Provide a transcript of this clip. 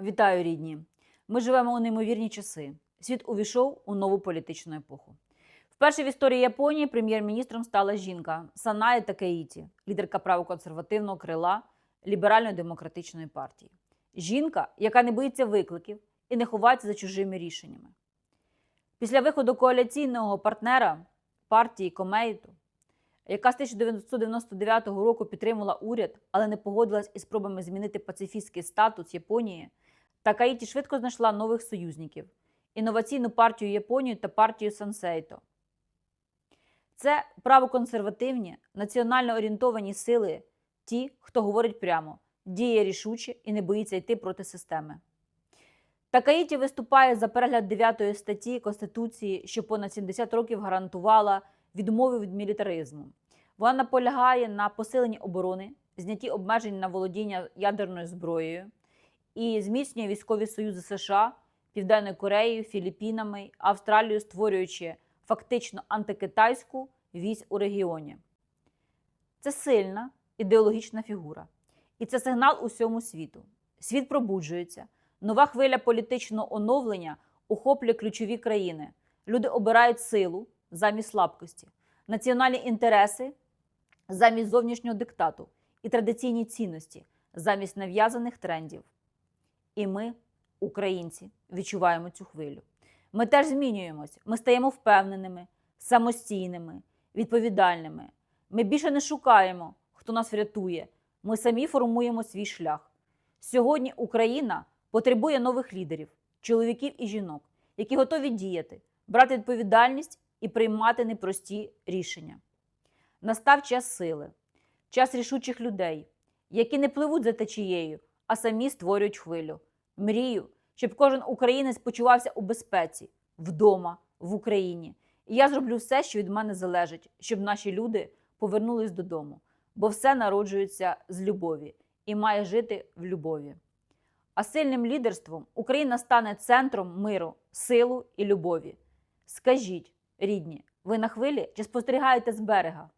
Вітаю, рідні! Ми живемо у неймовірні часи. Світ увійшов у нову політичну епоху. Вперше в історії Японії прем'єр-міністром стала жінка Санае Такеїті, лідерка правоконсервативного крила ліберально-демократичної партії. Жінка, яка не боїться викликів і не ховається за чужими рішеннями. Після виходу коаліційного партнера партії Комеїту, яка з 1999 року підтримувала уряд, але не погодилась із спробами змінити пацифістський статус Японії, Такаїті швидко знайшла нових союзників інноваційну партію Японію та партію Сансейто. Це правоконсервативні, національно орієнтовані сили, ті, хто говорить прямо, діє рішуче і не боїться йти проти системи. Такаїті виступає за перегляд 9 статті Конституції, що понад 70 років гарантувала відмови від мілітаризму. Вона наполягає на посиленні оборони, знятті обмежень на володіння ядерною зброєю і зміцнює військові союзи США, Південною Кореєю, Філіппінами, Австралією, створюючи фактично антикитайську вісь у регіоні. Це сильна ідеологічна фігура. І це сигнал усьому світу. Світ пробуджується. Нова хвиля політичного оновлення охоплює ключові країни. Люди обирають силу замість слабкості, національні інтереси замість зовнішнього диктату і традиційні цінності замість нав'язаних трендів. І ми, українці, відчуваємо цю хвилю. Ми теж змінюємось. Ми стаємо впевненими, самостійними, відповідальними. Ми більше не шукаємо, хто нас врятує. Ми самі формуємо свій шлях. Сьогодні Україна потребує нових лідерів, чоловіків і жінок, які готові діяти, брати відповідальність і приймати непрості рішення. Настав час сили, час рішучих людей, які не пливуть за течією, а самі створюють хвилю. Мрію, щоб кожен українець почувався у безпеці, вдома, в Україні. І я зроблю все, що від мене залежить, щоб наші люди повернулись додому, бо все народжується з любові і має жити в любові. А сильним лідерством Україна стане центром миру, силу і любові. Скажіть, рідні, ви на хвилі чи спостерігаєте з берега?